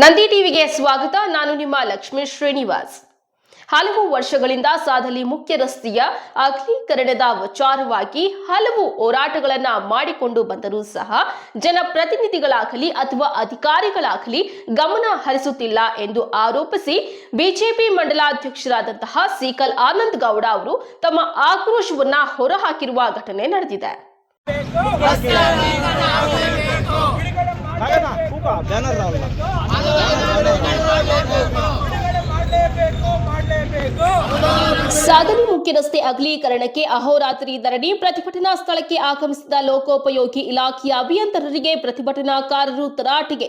ನಂದಿ ಟಿವಿಗೆ ಸ್ವಾಗತ. ನಾನು ನಿಮ್ಮ ಲಕ್ಷ್ಮೀ ಶ್ರೀನಿವಾಸ್. ಹಲವು ವರ್ಷಗಳಿಂದ ಸಾಧಲಿ ಮುಖ್ಯ ರಸ್ತೆಯ ಅಗಲೀಕರಣದ ವಿಚಾರವಾಗಿ ಹಲವು ಹೋರಾಟಗಳನ್ನ ಮಾಡಿಕೊಂಡು ಬಂದರೂ ಸಹ ಜನಪ್ರತಿನಿಧಿಗಳಾಗಲಿ ಅಥವಾ ಅಧಿಕಾರಿಗಳಾಗಲಿ ಗಮನ ಹರಿಸುತ್ತಿಲ್ಲ ಎಂದು ಆರೋಪಿಸಿ ಬಿಜೆಪಿ ಮಂಡಲಾಧ್ಯಕ್ಷರಾದಂತಹ ಸೀಕಲ್ ಆನಂದ್ ಗೌಡ ಅವರು ತಮ್ಮ ಆಕ್ರೋಶವನ್ನ ಹೊರಹಾಕಿರುವ ಘಟನೆ ನಡೆದಿದೆ. ಸಾಗಲಿ ಮುಖ್ಯ ರಸ್ತೆ ಅಗಲೀಕರಣಕ್ಕೆ ಅಹೋರಾತ್ರಿ ಧರಣಿ ಪ್ರತಿಭಟನಾ ಸ್ಥಳಕ್ಕೆ ಆಗಮಿಸಿದ ಲೋಕೋಪಯೋಗಿ ಇಲಾಖೆಯ ಅಭಿಯಂತರರಿಗೆ ಪ್ರತಿಭಟನಾಕಾರರು ತರಾಟೆಗೆ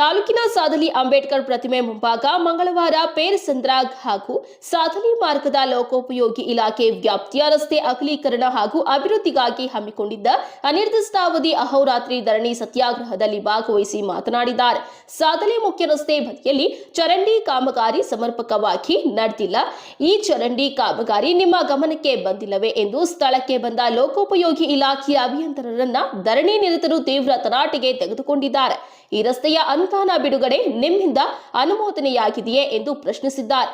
ತಾಲೂಕಿನ ಸಾದಲಿ ಅಂಬೇಡ್ಕರ್ ಪ್ರತಿಮೆ ಮುಂಭಾಗ ಮಂಗಳವಾರ ಪೇರ್ಸಂದ್ರಾಗ್ ಹಾಗೂ ಸಾದಲಿ ಮಾರ್ಗದ ಲೋಕೋಪಯೋಗಿ ಇಲಾಖೆ ವ್ಯಾಪ್ತಿಯ ರಸ್ತೆ ಅಗಲೀಕರಣ ಹಾಗೂ ಅಭಿವೃದ್ಧಿಗಾಗಿ ಹಮ್ಮಿಕೊಂಡಿದ್ದ ಅನಿರ್ದಿಷ್ಟಾವಧಿ ಅಹೋರಾತ್ರಿ ಧರಣಿ ಸತ್ಯಾಗ್ರಹದಲ್ಲಿ ಭಾಗವಹಿಸಿ ಮಾತನಾಡಿದ್ದಾರೆ. ಸಾದಲಿ ಮುಖ್ಯ ರಸ್ತೆ ಬದಿಯಲ್ಲಿ ಚರಂಡಿ ಕಾಮಗಾರಿ ಸಮರ್ಪಕವಾಗಿ ನಡೆದಿಲ್ಲ. ಈ ಚರಂಡಿ ಕಾಮಗಾರಿ ನಿಮ್ಮ ಗಮನಕ್ಕೆ ಬಂದಿಲ್ಲವೇ ಎಂದು ಸ್ಥಳಕ್ಕೆ ಬಂದ ಲೋಕೋಪಯೋಗಿ ಇಲಾಖೆಯ ಅಭಿಯಂತರರನ್ನ ಧರಣಿ ನಿರತರು ತೀವ್ರ ತರಾಟೆಗೆ ತೆಗೆದುಕೊಂಡಿದ್ದಾರೆ. ಈ ರಸ್ತೆಯ ಅನುದಾನ ಬಿಡುಗಡೆ ನಿಮ್ಮಿಂದ ಅನುಮೋದನೆಯಾಗಿದೆಯೇ ಎಂದು ಪ್ರಶ್ನಿಸಿದ್ದಾರೆ.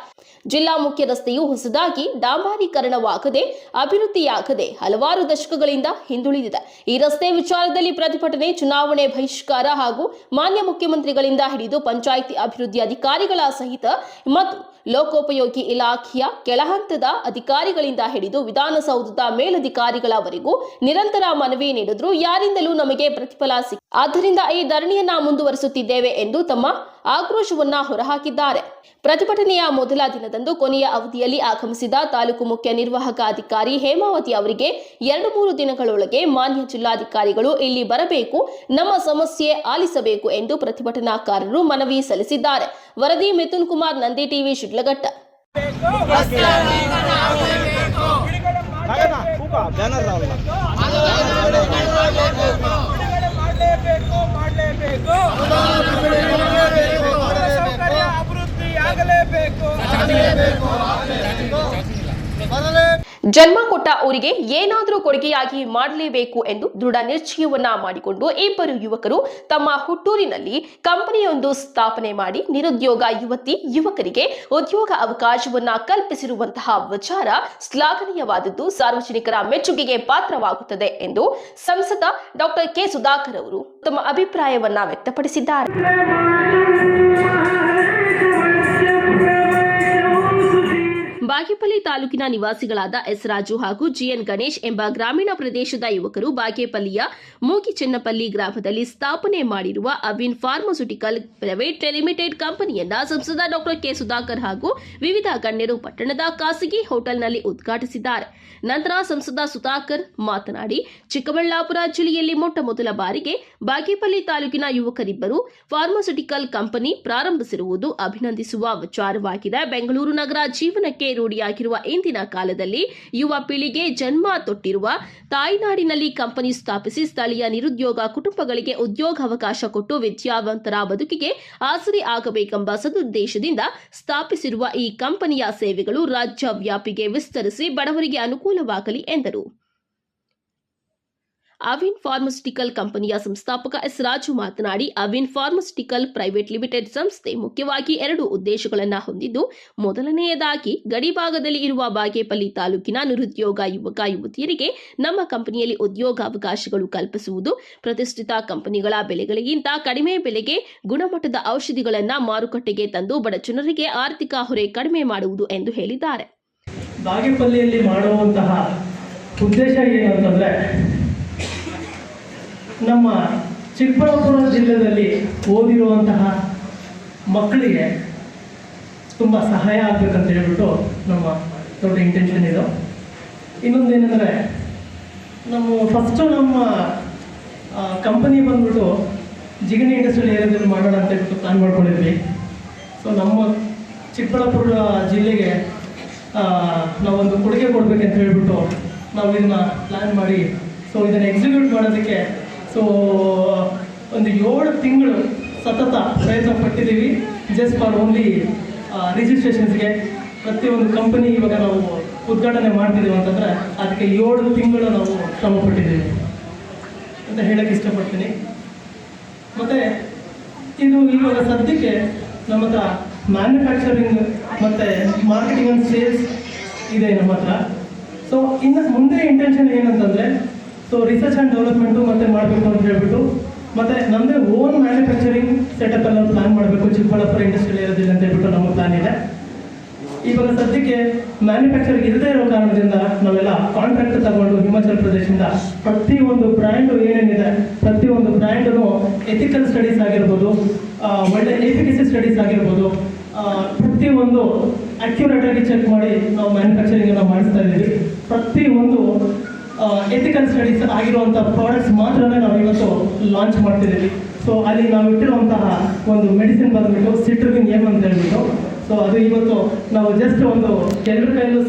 ಜಿಲ್ಲಾ ಮುಖ್ಯ ರಸ್ತೆಯು ಹೊಸದಾಗಿ ಡಾಂಬಾರೀಕರಣವಾಗದೆ ಅಭಿವೃದ್ಧಿಯಾಗದೆ ಹಲವಾರು ದಶಕಗಳಿಂದ ಹಿಂದುಳಿದಿದೆ. ಈ ರಸ್ತೆ ವಿಚಾರದಲ್ಲಿ ಪ್ರತಿಭಟನೆ, ಚುನಾವಣೆ ಬಹಿಷ್ಕಾರ ಹಾಗೂ ಮಾನ್ಯ ಮುಖ್ಯಮಂತ್ರಿಗಳಿಂದ ಹಿಡಿದು ಪಂಚಾಯಿತಿ ಅಭಿವೃದ್ಧಿ ಅಧಿಕಾರಿಗಳ ಸಹಿತ ಮತ್ತು ಲೋಕೋಪಯೋಗಿ ಇಲಾಖೆಯ ಕೆಳಹಂತದ ಅಧಿಕಾರಿಗಳಿಂದ ಹಿಡಿದು ವಿಧಾನಸೌಧದ ಮೇಲಧಿಕಾರಿಗಳವರೆಗೂ ನಿರಂತರ ಮನವಿ ನೀಡಿದ್ರು. ಯಾರಿಂದಲೂ ನಮಗೆ ಪ್ರತಿಫಲ ಸಿಕ್ಕ ಆದ್ದರಿಂದ ಈ ಧರಣಿಯನ್ನ ಮುಂದುವರಿಸುತ್ತಿದ್ದೇವೆ ಎಂದು ತಮ್ಮ ಆಕ್ರೋಶವನ್ನ ಹೊರಹಾಕಿದ್ದಾರೆ ಪ್ರತಿಭಟನೆಯ ಮೊದಲ ದಿನದಂದು ಕೊನೆಯ ಅವಧಿಯಲ್ಲಿ ಆಗಮಿಸಿದ ತಾಲೂಕು ಮುಖ್ಯ ನಿರ್ವಾಹಕ ಅಧಿಕಾರಿ ಹೇಮಾವತಿ ಅವರಿಗೆ ಎರಡು ಮೂರು ದಿನಗಳೊಳಗೆ ಮಾನ್ಯ ಜಿಲ್ಲಾಧಿಕಾರಿಗಳು ಇಲ್ಲಿ ಬರಬೇಕು ನಮ್ಮ ಸಮಸ್ಯೆ ಆಲಿಸಬೇಕು ಎಂದು ಪ್ರತಿಭಟನಾಕಾರರು ಮನವಿ ಸಲ್ಲಿಸಿದ್ದಾರೆ ವರದಿ ಮಿಥುನ್ ಕುಮಾರ್ ನಂದಿ ಟಿವಿ ಶಿಡ್ಲಘಟ್ಟ ರಾವಲ್ಲ ಮಾಡಲೇಬೇಕು ಮಾಡಲೇಬೇಕು ಸೌಕರ್ಯ ಅಭಿವೃದ್ಧಿ ಆಗಲೇಬೇಕು ಜನ್ಮ ಕೊಟ್ಟ ಊರಿಗೆ ಏನಾದರೂ ಕೊಡುಗೆಯಾಗಿ ಮಾಡಲೇಬೇಕು ಎಂದು ದೃಢ ನಿಶ್ಚಯವನ್ನ ಮಾಡಿಕೊಂಡು ಇಬ್ಬರು ಯುವಕರು ತಮ್ಮ ಹುಟ್ಟೂರಿನಲ್ಲಿ ಕಂಪನಿಯೊಂದು ಸ್ಥಾಪನೆ ಮಾಡಿ ನಿರುದ್ಯೋಗ ಯುವತಿ ಯುವಕರಿಗೆ ಉದ್ಯೋಗ ಅವಕಾಶವನ್ನ ಕಲ್ಪಿಸಿರುವಂತಹ ವಿಚಾರ ಶ್ಲಾಘನೀಯವಾದದ್ದು, ಸಾರ್ವಜನಿಕರ ಮೆಚ್ಚುಗೆಗೆ ಪಾತ್ರವಾಗುತ್ತದೆ ಎಂದು ಸಂಸದ ಡಾಕ್ಟರ್ ಕೆ ಸುಧಾಕರ್ ಅವರು ತಮ್ಮ ಅಭಿಪ್ರಾಯವನ್ನ ವ್ಯಕ್ತಪಡಿಸಿದ್ದಾರೆ. ಬಾಗೇಪಲ್ಲಿ ತಾಲೂಕಿನ ನಿವಾಸಿಗಳಾದ ಎಸ್ ರಾಜು ಹಾಗೂ ಜಿಎನ್ ಗಣೇಶ್ ಎಂಬ ಗ್ರಾಮೀಣ ಪ್ರದೇಶದ ಯುವಕರು ಬಾಗೇಪಲ್ಲಿಯ ಮೂಗಿಚೆನ್ನಪಲ್ಲಿ ಗ್ರಾಮದಲ್ಲಿ ಸ್ಥಾಪನೆ ಮಾಡಿರುವ ಅವಿನ್ ಫಾರ್ಮಸ್ಯೂಟಿಕಲ್ ಪ್ರೈವೇಟ್ ಲಿಮಿಟೆಡ್ ಕಂಪನಿಯನ್ನ ಸಂಸದ ಡಾಕ್ಟರ್ ಕೆ ಸುಧಾಕರ್ ಹಾಗೂ ವಿವಿಧ ಗಣ್ಯರು ಪಟ್ಟಣದ ಖಾಸಗಿ ಹೋಟೆಲ್ನಲ್ಲಿ ಉದ್ಘಾಟಿಸಿದ್ದಾರೆ. ನಂತರ ಸಂಸದ ಸುಧಾಕರ್ ಮಾತನಾಡಿ, ಚಿಕ್ಕಬಳ್ಳಾಪುರ ಜಿಲ್ಲೆಯಲ್ಲಿ ಮೊಟ್ಟ ಮೊದಲ ಬಾರಿಗೆ ಬಾಗೇಪಲ್ಲಿ ತಾಲೂಕಿನ ಯುವಕರಿಬ್ಬರು ಫಾರ್ಮಸ್ಯೂಟಿಕಲ್ ಕಂಪನಿ ಪ್ರಾರಂಭಿಸಿರುವುದು ಅಭಿನಂದಿಸುವ ವಿಚಾರವಾಗಿದೆ. ಬೆಂಗಳೂರು ನಗರ ಜೀವನಕ್ಕೆ ರೂಢಿಯಾಗಿರುವ ಇಂದಿನ ಕಾಲದಲ್ಲಿ ಯುವ ಪೀಳಿಗೆ ಜನ್ಮ ತೊಟ್ಟಿರುವ ತಾಯ್ನಾಡಿನಲ್ಲಿ ಕಂಪನಿ ಸ್ಥಾಪಿಸಿ ಸ್ಥಳೀಯ ನಿರುದ್ಯೋಗ ಕುಟುಂಬಗಳಿಗೆ ಉದ್ಯೋಗಾವಕಾಶ ಕೊಟ್ಟು ವಿದ್ಯಾವಂತರ ಬದುಕಿಗೆ ಆಸರೆ ಆಗಬೇಕೆಂಬ ಸದುದ್ದೇಶದಿಂದ ಸ್ಥಾಪಿಸಿರುವ ಈ ಕಂಪನಿಯ ಸೇವೆಗಳು ರಾಜ್ಯ ವ್ಯಾಪಿಗೆ ವಿಸ್ತರಿಸಿ ಬಡವರಿಗೆ ಅನುಕೂಲವಾಗಲಿ ಎಂದರು. ಅವಿನ್ ಫಾರ್ಮಸ್ಯುಟಿಕಲ್ ಕಂಪನಿಯ ಸಂಸ್ಥಾಪಕ ಎಸ್ ರಾಜು ಮಾತನಾಡಿ ಅವಿನ್ ಫಾರ್ಮಸ್ಯುಟಿಕಲ್ ಪ್ರೈವೇಟ್ ಲಿಮಿಟೆಡ್ ಸಂಸ್ಥೆ ಮುಖ್ಯವಾಗಿ ಎರಡು ಉದ್ದೇಶಗಳನ್ನು ಹೊಂದಿದ್ದು, ಮೊದಲನೆಯದಾಗಿ ಗಡಿಭಾಗದಲ್ಲಿ ಇರುವ ಬಾಗೇಪಲ್ಲಿ ತಾಲೂಕಿನ ನಿರುದ್ಯೋಗ ಯುವಕ ಯುವತಿಯರಿಗೆ ನಮ್ಮ ಕಂಪನಿಯಲ್ಲಿ ಉದ್ಯೋಗಾವಕಾಶಗಳು ಕಲ್ಪಿಸುವುದು, ಪ್ರತಿಷ್ಠಿತ ಕಂಪನಿಗಳ ಬೆಲೆಗಳಿಗಿಂತ ಕಡಿಮೆ ಬೆಲೆಗೆ ಗುಣಮಟ್ಟದ ಔಷಧಿಗಳನ್ನು ಮಾರುಕಟ್ಟೆಗೆ ತಂದು ಬಡ ಜನರಿಗೆ ಆರ್ಥಿಕ ಹೊರೆ ಕಡಿಮೆ ಮಾಡುವುದು ಎಂದು ಹೇಳಿದ್ದಾರೆ. ಬಾಗೇಪಲ್ಲಿಯಲ್ಲಿ ಮಾಡುವಂತಹ ಉದ್ದೇಶ ಏನು ಅಂತಂದರೆ ನಮ್ಮ ಚಿಕ್ಕಬಳ್ಳಾಪುರ ಜಿಲ್ಲೆಯಲ್ಲಿ ಓದಿರುವಂತಹ ಮಕ್ಕಳಿಗೆ ತುಂಬ ಸಹಾಯ ಆಗ್ಬೇಕಂತ ಹೇಳ್ಬಿಟ್ಟು ನಮ್ಮ ದೊಡ್ಡ ಇಂಟೆನ್ಷನ್ ಇದು. ಇನ್ನೊಂದೇನೆಂದರೆ, ನಮ್ಮ ಫಸ್ಟು ನಮ್ಮ ಕಂಪನಿ ಬಂದ್ಬಿಟ್ಟು ಜಿಗಣಿ ಇಂಡಸ್ಟ್ರಿಯಲ್ ಏರಿಯಾದಲ್ಲಿ ಮಾಡೋಣ ಅಂತ ಹೇಳ್ಬಿಟ್ಟು ಪ್ಲಾನ್ ಮಾಡ್ಕೊಂಡಿದ್ವಿ. ಸೊ ನಮ್ಮ ಚಿಕ್ಕಬಳ್ಳಾಪುರ ಜಿಲ್ಲೆಗೆ ನಾವೊಂದು ಕೊಡುಗೆ ಕೊಡಬೇಕಂತ ಹೇಳ್ಬಿಟ್ಟು ನಾವು ಇದನ್ನ ಪ್ಲ್ಯಾನ್ ಮಾಡಿ ಸೊ ಇದನ್ನು ಎಕ್ಸಿಕ್ಯೂಟ್ ಮಾಡೋದಕ್ಕೆ ಸೊ ಒಂದು ಏಳು ತಿಂಗಳು ಸತತ ಪ್ರಯತ್ನ ಪಟ್ಟಿದ್ದೀವಿ. ಜಸ್ಟ್ ಫಾರ್ ಓನ್ಲಿ ರಿಜಿಸ್ಟ್ರೇಷನ್ಸ್ಗೆ ಪ್ರತಿಯೊಂದು ಕಂಪನಿ ಇವಾಗ ನಾವು ಉದ್ಘಾಟನೆ ಮಾಡ್ತಿದ್ದೀವಿ ಅಂತಂದರೆ ಅದಕ್ಕೆ ಏಳು ತಿಂಗಳು ನಾವು ಶ್ರಮ ಪಟ್ಟಿದ್ದೀವಿ ಅಂತ ಹೇಳಕ್ಕೆ ಇಷ್ಟಪಡ್ತೀನಿ. ಮತ್ತು ಇದು ಇವಾಗ ಸದ್ಯಕ್ಕೆ ನಮ್ಮ ಹತ್ರ ಮ್ಯಾನುಫ್ಯಾಕ್ಚರಿಂಗ್ ಮತ್ತು ಮಾರ್ಕೆಟಿಂಗ್ ಆ್ಯಂಡ್ ಸೇಲ್ಸ್ ಇದೆ ನಮ್ಮ ಹತ್ರ. ಸೊ ಇನ್ನು ಮುಂದೆ ಇಂಟೆನ್ಷನ್ ಏನಂತಂದರೆ ಸೊ ರಿಸರ್ಚ್ ಆ್ಯಂಡ್ ಡೆವಲಪ್ಮೆಂಟು ಮತ್ತೆ ಮಾಡಬೇಕು ಅಂತ ಹೇಳ್ಬಿಟ್ಟು, ಮತ್ತೆ ನಮ್ಮದೇ ಓನ್ ಮ್ಯಾನುಫ್ಯಾಕ್ಚರಿಂಗ್ ಸೆಟಪ್ ಎಲ್ಲ ಪ್ಲಾನ್ ಮಾಡಬೇಕು, ಚಿಕ್ಕಬಳ್ಳಾಪುರ ಇಂಡಸ್ಟ್ರಿಯಲ್ ಇರೋದಿಲ್ಲ ಅಂತ ಹೇಳ್ಬಿಟ್ಟು ನಮ್ಮ ಪ್ಲಾನ್ ಇದೆ. ಇವಾಗ ಸದ್ಯಕ್ಕೆ ಮ್ಯಾನುಫ್ಯಾಕ್ಚರಿಂಗ್ ಇರದೇ ಇರೋ ಕಾರಣದಿಂದ ನಾವೆಲ್ಲ ಕಾಂಟ್ರಾಕ್ಟ್ ತಗೊಂಡು ಹಿಮಾಚಲ್ ಪ್ರದೇಶದಿಂದ ಪ್ರತಿ ಒಂದು ಬ್ರ್ಯಾಂಡು ಏನೇನಿದೆ ಪ್ರತಿ ಒಂದು ಬ್ರ್ಯಾಂಡು ಎಥಿಕಲ್ ಸ್ಟಡೀಸ್ ಆಗಿರ್ಬೋದು ಒಳ್ಳೆ ಎಫಿಕಸಿ ಸ್ಟಡೀಸ್ ಆಗಿರ್ಬೋದು ಪ್ರತಿ ಒಂದು ಅಕ್ಯುರೇಟ್ ಆಗಿ ಚೆಕ್ ಮಾಡಿ ನಾವು ಮ್ಯಾನುಫ್ಯಾಕ್ಚರಿಂಗ್ ಮಾಡಿಸ್ತಾ ಇದ್ದೀವಿ. ಪ್ರತಿಯೊಂದು ಎಥಿಕಲ್ ಸ್ಟಡೀಸ್ ಆಗಿರುವಂಥ ಪ್ರಾಡಕ್ಟ್ಸ್ ಮಾತ್ರನೇ ನಾವು ಇವತ್ತು ಲಾಂಚ್ ಮಾಡ್ತಿದ್ದೀವಿ. ಸೊ ಅಲ್ಲಿ ನಾವು ಇಟ್ಟಿರುವಂತಹ ಒಂದು ಮೆಡಿಸಿನ್ ಬಂದ್ಬಿಟ್ಟು ಸಿಟ್ರಿನ್ ಏಮ್ ಅಂತ ಹೇಳ್ಬಿಟ್ಟು ಸೊ ಅದು ಇವತ್ತು ನಾವು ಜಸ್ಟ್ ಒಂದು ಎರಡು ಕೈಯಲ್ಲೂ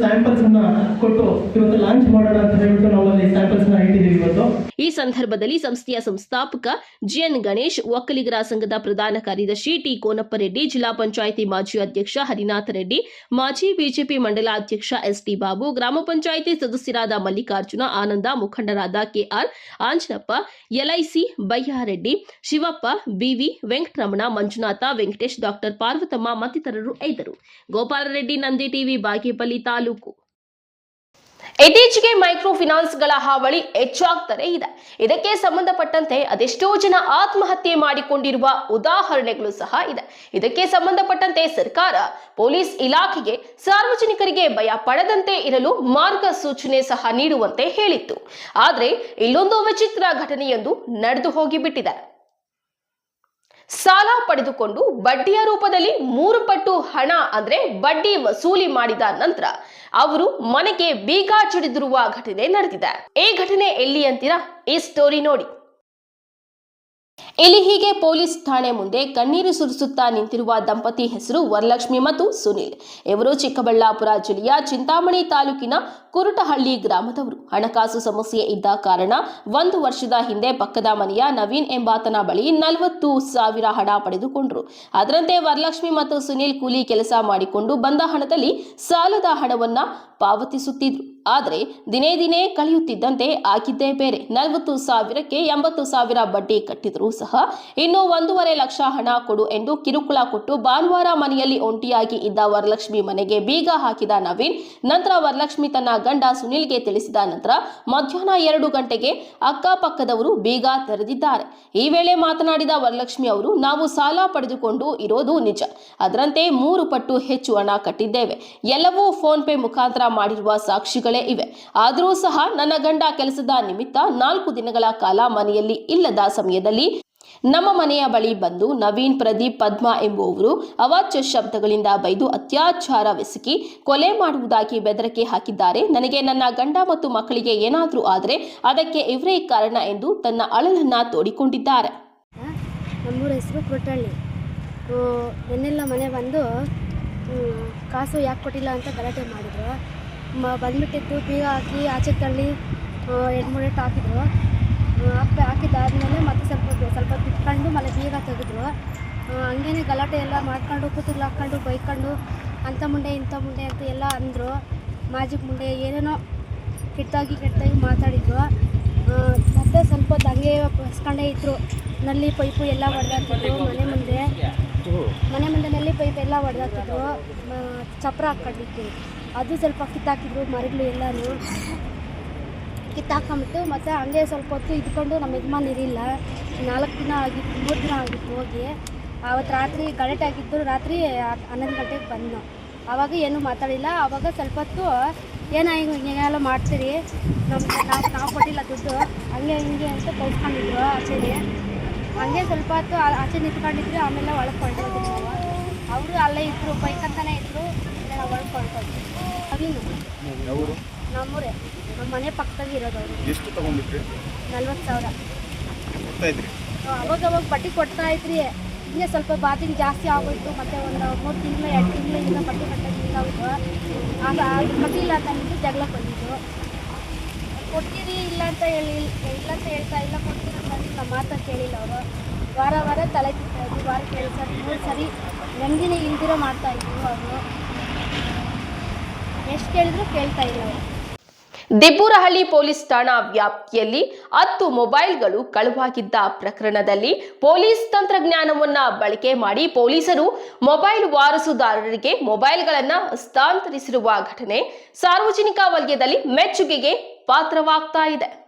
ಅನ್ನ ಕೊಟ್ಟು ಇವತ್ತು ಲಾಂಚ್ ಮಾಡೋಣ ಅಂತ ಹೇಳ್ಬಿಟ್ಟು ನಾವು ಅಲ್ಲಿ ಸ್ಯಾಂಪಲ್ಸ್ನ ಇಟ್ಟಿದ್ದೀವಿ ಇವತ್ತು. ಈ ಸಂದರ್ಭದಲ್ಲಿ ಸಂಸ್ಥೆಯ ಸಂಸ್ಥಾಪಕ ಜಿಎನ್ ಗಣೇಶ್, ಒಕ್ಕಲಿಗರ ಸಂಘದ ಪ್ರಧಾನ ಕಾರ್ಯದರ್ಶಿ ಟಿ ಕೋನಪ್ಪ ರೆಡ್ಡಿ, ಜಿಲ್ಲಾ ಪಂಚಾಯಿತಿ ಮಾಜಿ ಅಧ್ಯಕ್ಷ ಹರಿನಾಥ ರೆಡ್ಡಿ, ಮಾಜಿ ಬಿಜೆಪಿ ಮಂಡಲ ಅಧ್ಯಕ್ಷ ಎಸ್ ಟಿ ಬಾಬು, ಗ್ರಾಮ ಪಂಚಾಯಿತಿ ಸದಸ್ಯರಾದ ಮಲ್ಲಿಕಾರ್ಜುನ ಆನಂದ, ಮುಖಂಡರಾದ KR Anjanappa, LIC Bayyareddy Shivappa, BV Venkataramana, Manjunatha Venkatesh, doctor Parvathamma ಮತ್ತಿತರರು ಇದ್ದರು ಗೋಪಾಲರೆಡ್ಡಿ ನಂದಿ ಟಿವಿ, ಬಾಗೇಪಲ್ಲಿ ತಾಲೂಕು. ಇತ್ತೀಚೆಗೆ ಮೈಕ್ರೋ ಫಿನಾನ್ಸ್ಗಳ ಹಾವಳಿ ಹೆಚ್ಚಾಗ್ತಲೇ ಇದೆ. ಇದಕ್ಕೆ ಸಂಬಂಧಪಟ್ಟಂತೆ ಅದೆಷ್ಟೋ ಜನ ಆತ್ಮಹತ್ಯೆ ಮಾಡಿಕೊಂಡಿರುವ ಉದಾಹರಣೆಗಳು ಸಹ ಇದೆ. ಇದಕ್ಕೆ ಸಂಬಂಧಪಟ್ಟಂತೆ ಸರ್ಕಾರ, ಪೊಲೀಸ್ ಇಲಾಖೆಗೆ ಸಾರ್ವಜನಿಕರಿಗೆ ಭಯ ಪಡದಂತೆ ಇರಲು ಮಾರ್ಗಸೂಚನೆ ಸಹ ನೀಡುವಂತೆ ಹೇಳಿತ್ತು. ಆದರೆ ಇಲ್ಲೊಂದು ವಿಚಿತ್ರ ಘಟನೆಯೊಂದು ನಡೆದು ಹೋಗಿಬಿಟ್ಟಿದೆ. ಸಾಲ ಪಡೆದುಕೊಂಡು ಬಡ್ಡಿಯ ರೂಪದಲ್ಲಿ ಮೂರು ಪಟ್ಟು ಹಣ ಅಂದ್ರೆ ಬಡ್ಡಿ ವಸೂಲಿ ಮಾಡಿದ ನಂತರ ಅವರು ಮನೆಗೆ ಬೀಗ ಚಿಡಿದಿರುವ ಘಟನೆ ನಡೆದಿದೆ. ಈ ಘಟನೆ ಎಲ್ಲಿ ಅಂತೀರಾ? ಈ ಸ್ಟೋರಿ ನೋಡಿ. ಇಲ್ಲಿ ಹೀಗೆ ಪೊಲೀಸ್ ಠಾಣೆ ಮುಂದೆ ಕಣ್ಣೀರು ಸುರಿಸುತ್ತಾ ನಿಂತಿರುವ ದಂಪತಿ ಹೆಸರು ವರಲಕ್ಷ್ಮಿ ಮತ್ತು ಸುನಿಲ್. ಇವರು ಚಿಕ್ಕಬಳ್ಳಾಪುರ ಜಿಲ್ಲೆಯ ಚಿಂತಾಮಣಿ ತಾಲೂಕಿನ ಕುರುಟಹಳ್ಳಿ ಗ್ರಾಮದವರು. ಹಣಕಾಸು ಸಮಸ್ಯೆ ಇದ್ದ ಕಾರಣ ಒಂದು ವರ್ಷದ ಹಿಂದೆ ಪಕ್ಕದ ಮನೆಯ ನವೀನ್ ಎಂಬಾತನ ಬಳಿ ನಲವತ್ತು ಸಾವಿರ ಹಣ ಪಡೆದುಕೊಂಡರು. ಅದರಂತೆ ವರಲಕ್ಷ್ಮಿ ಮತ್ತು ಸುನಿಲ್ ಕೂಲಿ ಕೆಲಸ ಮಾಡಿಕೊಂಡು ಬಂದ ಹಣದಲ್ಲಿ ಸಾಲದ ಹಣವನ್ನ ಪಾವತಿಸುತ್ತಿದ್ರು. ಆದರೆ ದಿನೇ ದಿನೇ ಕಳೆಯುತ್ತಿದ್ದಂತೆ ಆಗಿದ್ದೇ ಬೇರೆ. ನಲವತ್ತು ಸಾವಿರಕ್ಕೆ ಎಂಬತ್ತು ಸಾವಿರ ಬಡ್ಡಿ ಕಟ್ಟಿದರೂ ಸಹ ಇನ್ನು ಒಂದೂವರೆ ಲಕ್ಷ ಹಣ ಕೊಡು ಎಂದು ಕಿರುಕುಳ ಕೊಟ್ಟು ಭಾನುವಾರ ಮನೆಯಲ್ಲಿ ಒಂಟಿಯಾಗಿ ಇದ್ದ ವರಲಕ್ಷ್ಮಿ ಮನೆಗೆ ಬೀಗ ಹಾಕಿದ ನವೀನ್, ನಂತರ ವರಲಕ್ಷ್ಮಿ ತನ್ನ ಗಂಡ ಸುನಿಲ್ಗೆ ತಿಳಿಸಿದ ನಂತರ ಮಧ್ಯಾಹ್ನ ಎರಡು ಗಂಟೆಗೆ ಅಕ್ಕಪಕ್ಕದವರು ಬೀಗ ತೆರೆದಿದ್ದಾರೆ. ಈ ವೇಳೆ ಮಾತನಾಡಿದ ವರಲಕ್ಷ್ಮಿ ಅವರು, ನಾವು ಸಾಲ ಪಡೆದುಕೊಂಡು ಇರೋದು ನಿಜ. ಅದರಂತೆ ಮೂರು ಪಟ್ಟು ಹೆಚ್ಚು ಹಣ ಕಟ್ಟಿದ್ದೇವೆ. ಎಲ್ಲವೂ ಫೋನ್ ಪೇ ಮುಖಾಂತರ ಮಾಡಿರುವ ಸಾಕ್ಷಿಗಳೇ ಇವೆ. ಆದರೂ ಸಹ ನನ್ನ ಗಂಡ ಕೆಲಸದ ನಿಮಿತ್ತ ನಾಲ್ಕು ದಿನಗಳ ಕಾಲ ಮನೆಯಲ್ಲಿ ಇಲ್ಲದ ಸಮಯದಲ್ಲಿ ನಮ್ಮ ಮನೆಯ ಬಳಿ ಬಂದು ನವೀನ್ ಪ್ರದೀಪ್ ಪದ್ಮ ಎಂಬುವವರು ಅವಾಚ್ಯ ಶಬ್ದಗಳಿಂದ ಬೈದು ಅತ್ಯಾಚಾರವೆಸಗಿ ಕೊಲೆ ಮಾಡುವುದಾಗಿ ಬೆದರಿಕೆ ಹಾಕಿದ್ದಾರೆ. ನನಗೆ ನನ್ನ ಗಂಡ ಮತ್ತು ಮಕ್ಕಳಿಗೆ ಏನಾದರೂ ಆದರೆ ಅದಕ್ಕೆ ಇವರೇ ಕಾರಣ ಎಂದು ತನ್ನ ಅಳಲನ್ನ ತೋಡಿಕೊಂಡಿದ್ದಾರೆ. ನಮ್ಮೂರ ಹೆಸರು ಕೊಟ್ಟಳ್ಳಿ. ಎನ್ನೆಲ್ಲ ಮನೆ ಬಂದು ಕಾಸು ಯಾಕೆ ಕೊಟ್ಟಿಲ್ಲ ಅಂತ ಗಲಾಟೆ ಮಾಡಿದ್ರು. ಮ, ಬಂದ್ಬಿಟ್ಟಿತ್ತು, ಬೀಗ ಹಾಕಿ ಆಚೆ ತಳ್ಳಿ ಎರಡು ಮೂರು ಹಾಕಿದ್ರು ಹಾಕಿ ಹಾಕಿದ್ದಾದ್ಮೇಲೆ ಮತ್ತೆ ಸ್ವಲ್ಪ ಬೆ- ಸ್ವಲ್ಪ ಬಿಟ್ಕೊಂಡು ಮನೆ ಬೀಗ ತೆಗೆದ್ರು ಹಂಗೇನೆ ಗಲಾಟೆ ಎಲ್ಲ ಮಾಡ್ಕೊಂಡು ಕೂತಿಗೆ ಹಾಕ್ಕೊಂಡು ಬೈಕೊಂಡು ಅಂಥ ಮುಂಡೆ ಇಂಥ ಮುಂಡೆ ಅಂತ ಎಲ್ಲ ಅಂದರು. ಮಾಜಿಕ್ ಮುಂಡೆ ಏನೇನೋ ಕೆಟ್ಟಾಗಿ ಕೆಟ್ಟಾಗಿ ಮಾತಾಡಿದ್ರು. ಮತ್ತೆ ಸ್ವಲ್ಪ ಹೊತ್ತು ಹಂಗೆ ಬಸ್ಕೊಂಡೇ ಇದ್ರು. ನಲ್ಲಿ ಪೈಪು ಎಲ್ಲ ಹೊಡೆದಾಕ್ತಿದ್ರು ಮನೆ ಮುಂದೆ. ಮನೆ ಮುಂದೆ ನಲ್ಲಿ ಪೈಪ್ ಎಲ್ಲ ಹೊಡೆದಾಕ್ತಿದ್ರು ಚಪ್ರ ಹಾಕ್ಕೊಂಡಿತ್ತು ಅದು ಸ್ವಲ್ಪ ಕಿತ್ತಾಕಿದ್ರು ಮರಗಳು ಎಲ್ಲನೂ. ಕಿತ್ತಾಕೊಂಬಿಟ್ಟು ಮತ್ತು ಹಂಗೆ ಸ್ವಲ್ಪ ಹೊತ್ತು ಇದ್ಕೊಂಡು ನಮ್ಮ ಯಜಮಾನ್ ಇರಲಿಲ್ಲ. ನಾಲ್ಕು ದಿನ ಆಗಿತ್ತು ಮೂರು ದಿನ ಆಗಿತ್ತು ಹೋಗಿ. ಆವತ್ತು ರಾತ್ರಿ ಗಲಾಟೆ ಆಗಿದ್ದು ರಾತ್ರಿ ಹನ್ನೊಂದು ಗಂಟೆಗೆ ಬಂದು ಆವಾಗ ಏನೂ ಮಾತಾಡಿಲ್ಲ. ಆವಾಗ ಸ್ವಲ್ಪ ಹೊತ್ತು ಏನೋ ಹಿಂಗೆ ಹಿಂಗೆಲ್ಲ ಮಾಡ್ತೀರಿ? ನಮ್ಗೆ ನಾವು ನಾವು ಕೊಟ್ಟಿಲ್ಲ ದುಡ್ಡು. ಹಂಗೆ ಹಿಂಗೆ ಅಂತ ಕೌಸ್ಕೊಂಡಿದ್ರು ಆಚೆಗೆ. ಹಂಗೆ ಸ್ವಲ್ಪ ಹೊತ್ತು ಆಚೆ ನಿಂತ್ಕೊಂಡಿದ್ರು ಆಮೇಲೆ ಒಳಗೆ ಕೊಂಡೋದ್ರು ನಾವು. ಅವರು ಅಲ್ಲೇ ಇದ್ರು ಬೈಕಂತಾನೆ ಇದ್ರು ನಾವು ಒಳಗೆ ಕೊಂಡ್ಕೊಂಡ್ವಿ ಅವಿನು ನಮ್ಮೂರೇ. ನಮ್ಮ ಮನೆ ಪಕ್ಕದಲ್ಲಿ ಇರೋದು ಅವರು. ಎಷ್ಟು ತಗೊಂಡ್ಬಿಟ್ರಿ ನಲ್ವತ್ತು ಸಾವಿರ. ಅವಾಗ ಅವಾಗ ಬಡ್ಡಿ ಕೊಡ್ತಾ ಇದ್ರಿ. ಹಿಂಗೆ ಸ್ವಲ್ಪ ಬಾತಿಂಗ್ ಜಾಸ್ತಿ ಆಗೋಯ್ತು ಮತ್ತೆ ಒಂದು ಮೂರು ತಿಂಗಳು, ಎರಡು ತಿಂಗಳಿಂದ ಬಟ್ಟೆ ಬಟ್ಟೆ ಹಿಂಗಾಗೋಯ್ತು ಆಗ ಕಟ್ಟಿಲ್ಲ ಅಂತ ಅಂದ್ಬಿಟ್ಟು ಜಗಳ ಬಂದಿದ್ದು. ಕೊಡ್ತೀರಿ ಇಲ್ಲ ಅಂತ ಹೇಳಿ, ಇಲ್ಲ ಅಂತ ಹೇಳ್ತಾ ಇಲ್ಲ, ಕೊಡ್ತೀರಿ ಅಂತ ನಮ್ಮ ಕೇಳಿಲ್ಲ ಅವರು. ವಾರ ವಾರ ತಲೆ ತಿಂತಾ ಇದ್ವಿ ವಾರ ಕೇಳಿ ಸರ್, ಮೂರು ಸರಿ ನೆಮ್ಮದಿನೇ ಇಲ್ದಿರೋ ಮಾಡ್ತಾ ಅವರು. ಎಷ್ಟು ಕೇಳಿದ್ರು ಕೇಳ್ತಾ ಇಲ್ಲ ಅವರು. ದಿಬ್ಬೂರಹಳ್ಳಿ ಪೊಲೀಸ್ ಠಾಣಾ ವ್ಯಾಪ್ತಿಯಲ್ಲಿ ಹತ್ತು ಮೊಬೈಲ್ಗಳು ಕಳುವಾಗಿದ್ದ ಪ್ರಕರಣದಲ್ಲಿ ಪೊಲೀಸ್ ತಂತ್ರಜ್ಞಾನವನ್ನ ಬಳಕೆ ಮಾಡಿ ಪೊಲೀಸರು ಮೊಬೈಲ್ ವಾರಸುದಾರರಿಗೆ ಮೊಬೈಲ್ಗಳನ್ನು ಹಸ್ತಾಂತರಿಸಿರುವ ಘಟನೆ ಸಾರ್ವಜನಿಕ ವಲಯದಲ್ಲಿ ಮೆಚ್ಚುಗೆಗೆ ಪಾತ್ರವಾಗ್ತಾ ಇದೆ.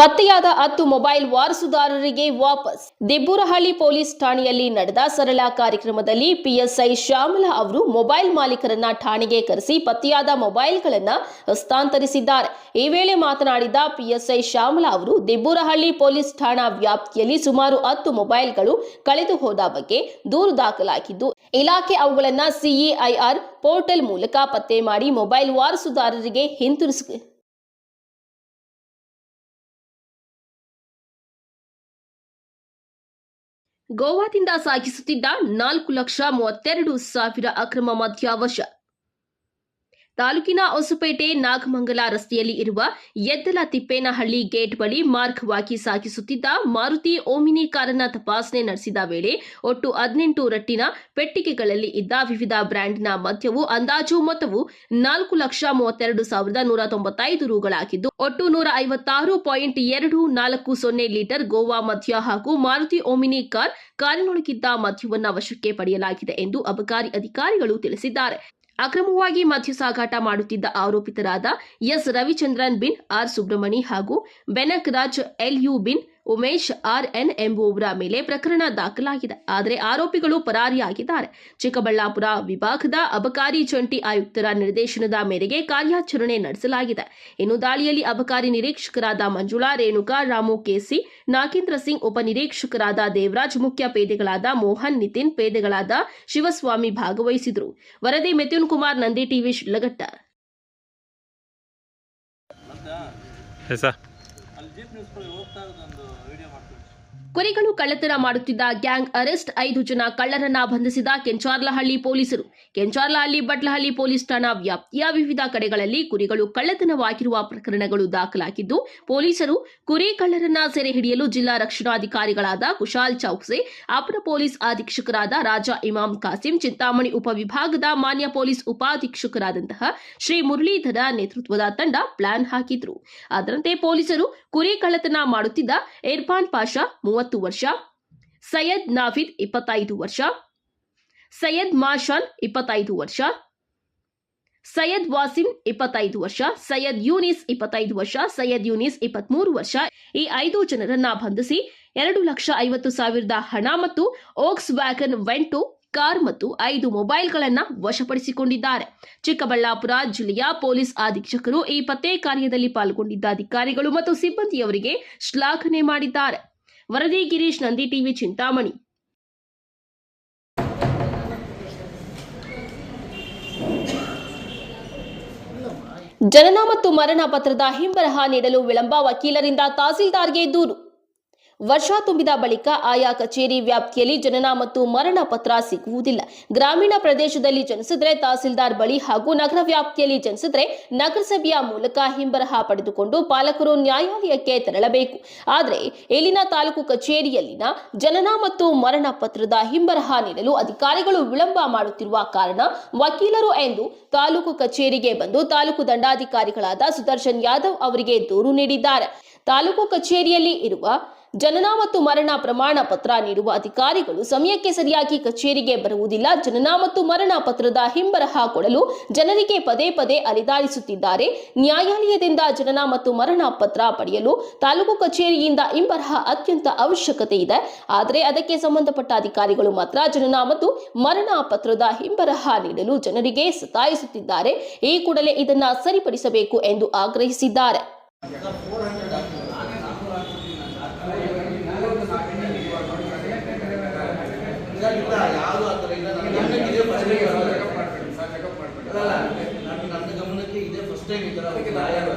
ಪತ್ತೆಯಾದ ಹತ್ತು ಮೊಬೈಲ್ ವಾರಸುದಾರರಿಗೆ ವಾಪಸ್. ದಿಬ್ಬೂರಹಳ್ಳಿ ಪೊಲೀಸ್ ಠಾಣೆಯಲ್ಲಿ ನಡೆದ ಸರಳ ಕಾರ್ಯಕ್ರಮದಲ್ಲಿ ಪಿಎಸ್ಐ ಶ್ಯಾಮಲಾ ಅವರು ಮೊಬೈಲ್ ಮಾಲೀಕರನ್ನ ಠಾಣೆಗೆ ಕರೆಸಿ ಪತ್ತೆಯಾದ ಮೊಬೈಲ್ಗಳನ್ನು ಹಸ್ತಾಂತರಿಸಿದ್ದಾರೆ. ಈ ವೇಳೆ ಮಾತನಾಡಿದ ಪಿಎಸ್ಐ ಶ್ಯಾಮಲಾ ಅವರು, ದಿಬ್ಬೂರಹಳ್ಳಿ ಪೊಲೀಸ್ ಠಾಣಾ ವ್ಯಾಪ್ತಿಯಲ್ಲಿ ಸುಮಾರು ಹತ್ತು ಮೊಬೈಲ್ಗಳು ಕಳೆದು ಹೋದ ಬಗ್ಗೆ ದೂರು ದಾಖಲಾಗಿದ್ದು, ಇಲಾಖೆ ಅವುಗಳನ್ನು ಸಿಇಐಆರ್ ಪೋರ್ಟಲ್ ಮೂಲಕ ಪತ್ತೆ ಮಾಡಿ ಮೊಬೈಲ್ ವಾರಸುದಾರರಿಗೆ ಹಿಂತಿರುಗಿಸಿ ಗೋವಾದಿಂದ ಸಾಗಿಸುತ್ತಿದ್ದ ನಾಲ್ಕು ಲಕ್ಷ ಮೂವತ್ತೆರಡು ಸಾವಿರ ಅಕ್ರಮ ಮದ್ಯ ವಶ ತಾಲೂಕಿನ ಹೊಸಪೇಟೆ ನಾಗಮಂಗಲ ರಸ್ತೆಯಲ್ಲಿ ಇರುವ ಎದ್ದಲ ತಿಪ್ಪೇನಹಳ್ಳಿ ಗೇಟ್ ಬಳಿ ಮಾರ್ಗವಾಗಿ ಸಾಗಿಸುತ್ತಿದ್ದ ಮಾರುತಿ ಓಮಿನಿ ಕಾರನ್ನ ತಪಾಸಣೆ ನಡೆಸಿದ ವೇಳೆ ಒಟ್ಟು ಹದಿನೆಂಟು ರಟ್ಟಿನ ಪೆಟ್ಟಿಗೆಗಳಲ್ಲಿ ಇದ್ದ ವಿವಿಧ ಬ್ರ್ಯಾಂಡ್ನ ಮದ್ಯವು ಅಂದಾಜು ಮೊತ್ತವು ನಾಲ್ಕು ಲಕ್ಷ ಮೂವತ್ತೆರಡು ಸಾವಿರದ ನೂರ ತೊಂಬತ್ತೈದು ರೂಗಳಾಗಿದ್ದು, ಒಟ್ಟು ನೂರ ಐವತ್ತಾರು ಪಾಯಿಂಟ್ ಎರಡು ನಾಲ್ಕು ಸೊನ್ನೆ ಲೀಟರ್ ಗೋವಾ ಮದ್ಯ ಹಾಗೂ ಮಾರುತಿ ಓಮಿನಿ ಕಾರ್ ಕಾರಿನೊಳಗಿದ್ದ ಮದ್ಯವನ್ನು ವಶಕ್ಕೆ ಪಡೆಯಲಾಗಿದೆ ಎಂದು ಅಬಕಾರಿ ಅಧಿಕಾರಿಗಳು ತಿಳಿಸಿದ್ದಾರೆ. ಅಕ್ರಮವಾಗಿ ಮದ್ಯ ಸಾಗಾಟ ಮಾಡುತ್ತಿದ್ದ ಆರೋಪಿತರಾದ ಎಸ್ ರವಿಚಂದ್ರನ್ ಬಿನ್ ಆರ್ ಸುಬ್ರಮಣಿ ಹಾಗೂ ಬೆನಕ್ ರಾಜ್ ಎಲ್ ಯು ಬಿನ್ ಉಮೇಶ್ ಆರ್ ಎನ್ ಎಂಬುವವರ ಮೇಲೆ ಪ್ರಕರಣ ದಾಖಲಾಗಿದೆ. ಆದರೆ ಆರೋಪಿಗಳು ಪರಾರಿಯಾಗಿದ್ದಾರೆ. ಚಿಕ್ಕಬಳ್ಳಾಪುರ ವಿಭಾಗದ ಅಬಕಾರಿ ಜಂಟಿ ಆಯುಕ್ತರ ನಿರ್ದೇಶನದ ಮೇರೆಗೆ ಕಾರ್ಯಾಚರಣೆ ನಡೆಸಲಾಗಿದೆ. ಇನ್ನು ದಾಳಿಯಲ್ಲಿ ಅಬಕಾರಿ ನಿರೀಕ್ಷಕರಾದ ಮಂಜುಳಾ ರೇಣುಕಾ ರಾಮು ಕೆಸಿ ನಾಗೇಂದ್ರ ಸಿಂಗ್ ಉಪನಿರೀಕ್ಷಕರಾದ ದೇವರಾಜ್ ಮುಖ್ಯ ಪೇದೆಗಳಾದ ಮೋಹನ್ ನಿತಿನ್ ಪೇದೆಗಳಾದ ಶಿವಸ್ವಾಮಿ ಭಾಗವಹಿಸಿದರು. ವರದಿ ಮಿಥುನ್ ಕುಮಾರ್ ನಂದಿ ಟಿವಿ ಶಿಡ್ಲಘಟ್ಟ. ಸರ್ ಕುರಿಗಳು ಕಳ್ಳತನ ಮಾಡುತ್ತಿದ್ದ ಗ್ಯಾಂಗ್ ಅರೆಸ್ಟ್. ಐದು ಜನ ಕಳ್ಳರನ್ನ ಬಂಧಿಸಿದ ಕೆಂಚಾರ್ಲಹಳ್ಳಿ ಪೊಲೀಸರು. ಕೆಂಚಾರ್ಲಹಳ್ಳಿ, ಬಟ್ಲಹಳ್ಳಿ ಪೊಲೀಸ್ ಠಾಣಾ ವ್ಯಾಪ್ತಿಯ ವಿವಿಧ ಕಡೆಗಳಲ್ಲಿ ಕುರಿಗಳು ಕಳ್ಳತನವಾಗಿರುವ ಪ್ರಕರಣಗಳು ದಾಖಲಾಗಿದ್ದು, ಪೊಲೀಸರು ಕುರಿ ಕಳ್ಳರನ್ನ ಸೆರೆ ಹಿಡಿಯಲು ಜಿಲ್ಲಾ ರಕ್ಷಣಾಧಿಕಾರಿಗಳಾದ ಕುಶಾಲ್ ಚೌಕ್ಸೆ, ಅಪರ ಪೊಲೀಸ್ ಅಧೀಕ್ಷಕರಾದ ರಾಜಾ ಇಮಾಮ್ ಕಾಸಿಂ, ಚಿಂತಾಮಣಿ ಉಪವಿಭಾಗದ ಮಾನ್ಯ ಪೊಲೀಸ್ ಉಪಾಧೀಕ್ಷಕರಾದಂತಹ ಶ್ರೀ ಮುರಳೀಧರ ನೇತೃತ್ವದ ತಂಡ ಪ್ಲಾನ್ ಹಾಕಿದ್ರು. ಅದರಂತೆ ಪೊಲೀಸರು ಕುರಿ ಕಳ್ಳತನ ಮಾಡುತ್ತಿದ್ದ ಇರ್ಫಾನ್ ಪಾಷಾ ಮೂವತ್ತು ವರ್ಷ, ಸೈಯದ್ ನಾಫಿದ್ ಇಪ್ಪತ್ತೈದು ವರ್ಷ, ಸೈಯದ್ ಮಾಶಾನ್ ಇಪ್ಪತ್ತೈದು ವರ್ಷ, ಸೈಯದ್ ವಾಸಿಂ ಇಪ್ಪತ್ತೈದು ವರ್ಷ, ಸೈಯದ್ ಯೂನಿಸ್ ಇಪ್ಪತ್ತೈದು ವರ್ಷ, ಸೈಯದ್ ಯೂನಿಸ್ ಇಪ್ಪತ್ಮೂರು ವರ್ಷ. ಈ ಐದು ಜನರನ್ನ ಬಂಧಿಸಿ ಎರಡು ಲಕ್ಷ ಐವತ್ತು ಸಾವಿರದ ಹಣ ಮತ್ತು ಓಕ್ಸ್ ವ್ಯಾಗನ್ ವೆಂಟು ಕಾರ್ ಮತ್ತು ಐದು ಮೊಬೈಲ್ಗಳನ್ನ ವಶಪಡಿಸಿಕೊಂಡಿದ್ದಾರೆ. ಚಿಕ್ಕಬಳ್ಳಾಪುರ ಜಿಲ್ಲೆಯ ಪೊಲೀಸ್ ಅಧೀಕ್ಷಕರು ಈ ಪತ್ತೆ ಕಾರ್ಯದಲ್ಲಿ ಪಾಲ್ಗೊಂಡಿದ್ದ ಅಧಿಕಾರಿಗಳು ಮತ್ತು ಸಿಬ್ಬಂದಿಯವರಿಗೆ ಶ್ಲಾಘನೆ ಮಾಡಿದ್ದಾರೆ. ವರದಿ ಗಿರೀಶ್, ನಂದಿ ಟಿವಿ, ಚಿಂತಾಮಣಿ. ಜನನ ಮತ್ತು ಮರಣ ಪತ್ರದ ಹಿಂಬರಹ ನೀಡಲು ವಿಳಂಬ ವಕೀಲರಿಂದ ತಹಸೀಲ್ದಾರ್ಗೆ ದೂರು. ವರ್ಷ ತುಂಬಿದ ಬಳಿಕ ಆಯಾ ಕಚೇರಿ ವ್ಯಾಪ್ತಿಯಲ್ಲಿ ಜನನ ಮತ್ತು ಮರಣ ಪತ್ರ ಸಿಗುವುದಿಲ್ಲ. ಗ್ರಾಮೀಣ ಪ್ರದೇಶದಲ್ಲಿ ಜನಿಸಿದ್ರೆ ತಹಸೀಲ್ದಾರ್ ಬಳಿ ಹಾಗೂ ನಗರ ವ್ಯಾಪ್ತಿಯಲ್ಲಿ ಜನಿಸಿದ್ರೆ ನಗರಸಭೆಯ ಮೂಲಕ ಹಿಂಬರಹ ಪಡೆದುಕೊಂಡು ಪಾಲಕರು ನ್ಯಾಯಾಲಯಕ್ಕೆ ತೆರಳಬೇಕು. ಆದರೆ ಇಲ್ಲಿನ ತಾಲೂಕು ಕಚೇರಿಯಲ್ಲಿನ ಜನನ ಮತ್ತು ಮರಣ ಪತ್ರದ ಹಿಂಬರಹ ನೀಡಲು ಅಧಿಕಾರಿಗಳು ವಿಳಂಬ ಮಾಡುತ್ತಿರುವ ಕಾರಣ ವಕೀಲರು ಎಂದು ತಾಲೂಕು ಕಚೇರಿಗೆ ಬಂದು ತಾಲೂಕು ದಂಡಾಧಿಕಾರಿಗಳಾದ ಸುದರ್ಶನ್ ಯಾದವ್ ಅವರಿಗೆ ದೂರು ನೀಡಿದ್ದಾರೆ. ತಾಲೂಕು ಕಚೇರಿಯಲ್ಲಿ ಇರುವ ಜನನ ಮತ್ತು ಮರಣ ಪ್ರಮಾಣ ಪತ್ರ ನೀಡುವ ಅಧಿಕಾರಿಗಳು ಸಮಯಕ್ಕೆ ಸರಿಯಾಗಿ ಕಚೇರಿಗೆ ಬರುವುದಿಲ್ಲ. ಜನನ ಮತ್ತು ಮರಣ ಪತ್ರದ ಹಿಂಬರಹ ಕೊಡಲು ಜನರಿಗೆ ಪದೇ ಪದೇ ಅಲಿದಾಡಿಸುತ್ತಿದ್ದಾರೆ ನ್ಯಾಯಾಲಯದಿಂದ ಜನನ ಮತ್ತು ಮರಣ ಪತ್ರ ಪಡೆಯಲು ತಾಲೂಕು ಕಚೇರಿಯಿಂದ ಹಿಂಬರಹ ಅತ್ಯಂತ ಅವಶ್ಯಕತೆ ಇದೆ. ಆದರೆ ಅದಕ್ಕೆ ಸಂಬಂಧಪಟ್ಟ ಅಧಿಕಾರಿಗಳು ಮಾತ್ರ ಜನನ ಮತ್ತು ಮರಣ ಪತ್ರದ ಹಿಂಬರಹ ನೀಡಲು ಜನರಿಗೆ ಸತಾಯಿಸುತ್ತಿದ್ದಾರೆ. ಈ ಕೂಡಲೇ ಇದನ್ನ ಸರಿಪಡಿಸಬೇಕು ಎಂದು ಆಗ್ರಹಿಸಿದ್ದಾರೆ. ಯಾವುದು ಆ ಥರ ಇಲ್ಲ ನನಗೆ ಇದೇ ಫಸ್ಟ್ ಟೈಮ್ ಅಲ್ಲ ನನಗೆ ನನ್ನ ಗಮನಕ್ಕೆ ಇದೇ ಫಸ್ಟ್ ಟೈಮ್ ಈ ಥರ ಲಾಯರ್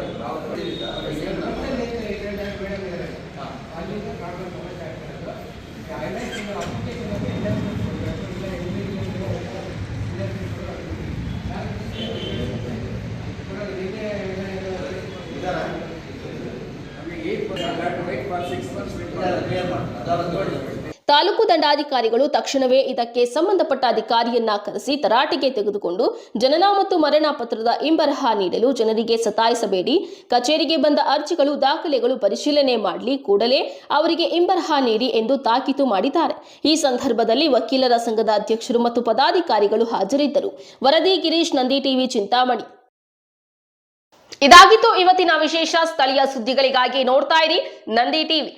ಕ್ಲಿಯರ್ ಮಾಡಿ ಅದಾದ ನೋಡಿ ತಾಲೂಕು ದಂಡಾಧಿಕಾರಿಗಳು ತಕ್ಷಣವೇ ಇದಕ್ಕೆ ಸಂಬಂಧಪಟ್ಟ ಅಧಿಕಾರಿಯನ್ನ ಕರೆಸಿ ತರಾಟೆಗೆ ತೆಗೆದುಕೊಂಡು ಜನನ ಮತ್ತು ಮರಣ ಪತ್ರದ ಇಂಬರಹ ನೀಡಲು ಜನರಿಗೆ ಸತಾಯಿಸಬೇಡಿ. ಕಚೇರಿಗೆ ಬಂದ ಅರ್ಜಿಗಳು, ದಾಖಲೆಗಳು ಪರಿಶೀಲನೆ ಮಾಡಲಿ, ಕೂಡಲೇ ಅವರಿಗೆ ಇಂಬರಹ ನೀಡಿ ಎಂದು ತಾಕೀತು ಮಾಡಿದ್ದಾರೆ. ಈ ಸಂದರ್ಭದಲ್ಲಿ ವಕೀಲರ ಸಂಘದ ಅಧ್ಯಕ್ಷರು ಮತ್ತು ಪದಾಧಿಕಾರಿಗಳು ಹಾಜರಿದ್ದರು. ವರದಿ ಗಿರೀಶ್, ನಂದಿ ಟಿವಿ, ಚಿಂತಾಮಣಿ. ಇದಾಗಿತ್ತು ಇವತ್ತಿನ ವಿಶೇಷ ಸ್ಥಳೀಯ ಸುದ್ದಿಗಳಿಗಾಗಿ ನೋಡ್ತಾ ಇರಿ ನಂದಿ ಟಿವಿ.